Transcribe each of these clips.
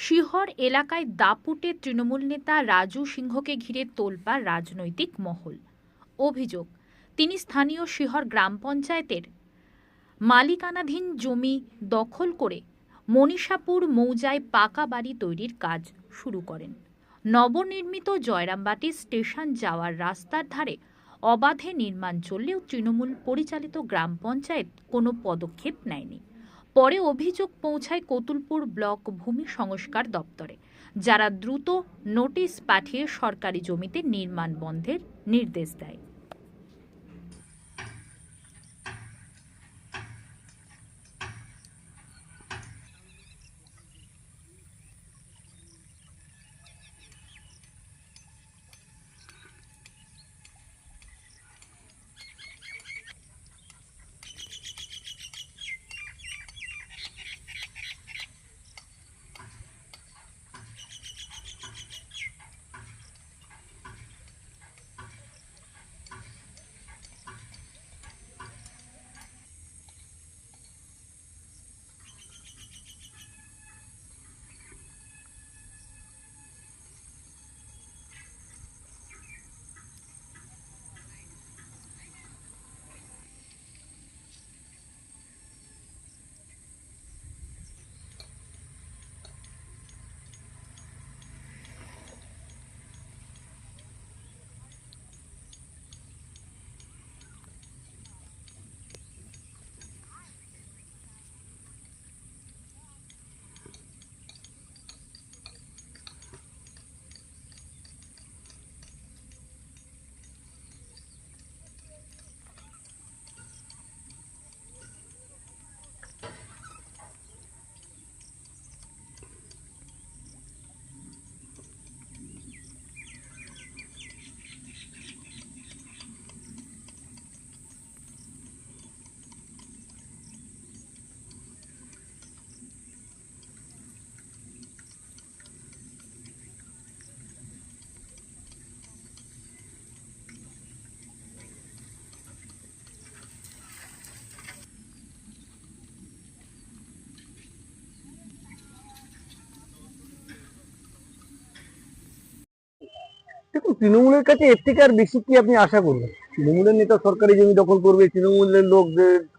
শিহর এলাকায় দাপুটে তৃণমূল নেতা রাজু সিংহকে ঘিরে তোলপাড় রাজনৈতিক মহল। অভিযোগ, তিনি স্থানীয় শিহর গ্রাম পঞ্চায়েতের মালিকানাধীন জমি দখল করে মনীষাপুর মৌজায় পাকা বাড়ি তৈরির কাজ শুরু করেন। নবনির্মিত জয়রামবাটি স্টেশন যাওয়ার রাস্তার ধারে অবাধে নির্মাণ চললেও তৃণমূল পরিচালিত গ্রাম পঞ্চায়েত কোনো পদক্ষেপ নেয়নি। পরে অভিযোগ পৌঁছায় কতুলপুর ব্লক ভূমি সংস্কার দপ্তরে, যারা দ্রুত নোটিশ পাঠিয়ে সরকারি জমিতে নির্মাণ বন্ধের নির্দেশ দেয়। তৃণমূলের কাছে এর থেকে আর বেশি কি আপনি আশা করবেন? তৃণমূলের নেতা সরকারি জমি দখল করবে, তৃণমূলের লোক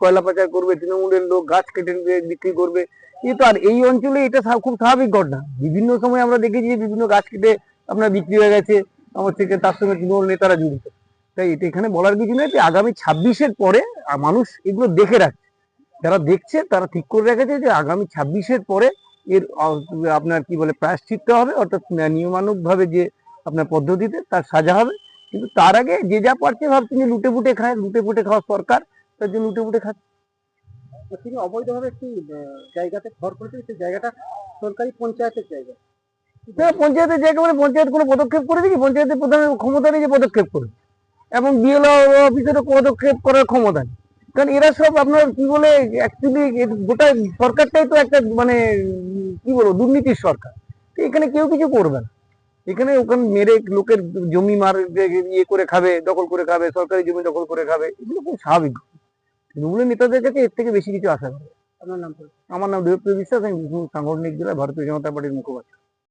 কয়লা পাচার করবে, তৃণমূলের লোক গাছ কেটে নিয়ে বিক্রি করবে, এ তো আর এই অঞ্চলে এটা খুব স্বাভাবিক ঘটনা। বিভিন্ন সময় আমরা দেখেছি যে বিভিন্ন গাছ কেটে আপনার বিক্রি হয়ে গেছে, আমার থেকে তার সঙ্গে তৃণমূল নেতারা জড়িত। তাই এটা এখানে বলার কিছু নেই, যে আগামী ছাব্বিশের পরে মানুষ এগুলো দেখে রাখছে। যারা দেখছে, তারা ঠিক করে রেখেছে যে আগামী ছাব্বিশের পরে এর আপনার কি বলে প্রায়শ্চিত্ত হবে, অর্থাৎ নিয়মানুগ ভাবে যে আপনার পদ্ধতিতে তার সাজা হবে। কিন্তু তার আগে যে যা পারছে ভাবছে যে লুটে পুটে খায় লুটে পুটে খাওয়া সরকার। তার জন্য লুটে পুটে খাচ্ছে তিনি অবৈধভাবে একটি জায়গাতে ঘর করেছেন সেই জায়গাটা সরকারি পঞ্চায়েতের জায়গা। হ্যাঁ পঞ্চায়েতের জায়গা মানে পঞ্চায়েত কোনো পদক্ষেপ করে দেখি পঞ্চায়েতের প্রধানের ক্ষমতা নেই যে পদক্ষেপ করবে এবং বিএলও অফিসেরও পদক্ষেপ করার ক্ষমতা নেই। কারণ এরা সব আপনার কি বলে অ্যাকচুয়ালি গোটা সরকারটাই তো একটা মানে কি বলব দুর্নীতির সরকার। তো এখানে কেউ কিছু করবে না। এখানে ওখানে মেরে লোকের জমি মার ইয়ে করে খাবে দখল করে খাবে সরকারি জমি দখল করে খাবে এগুলো খুব স্বাভাবিক। তৃণমূলের নেতাদের কাছে এর থেকে বেশি কিছু আশা করে আমার নাম আমার নাম দেবপ্রিয় বিশ্বাস আমি সাংগঠনিক জেলায় ভারতীয় জনতা পার্টির মুখপাত্র।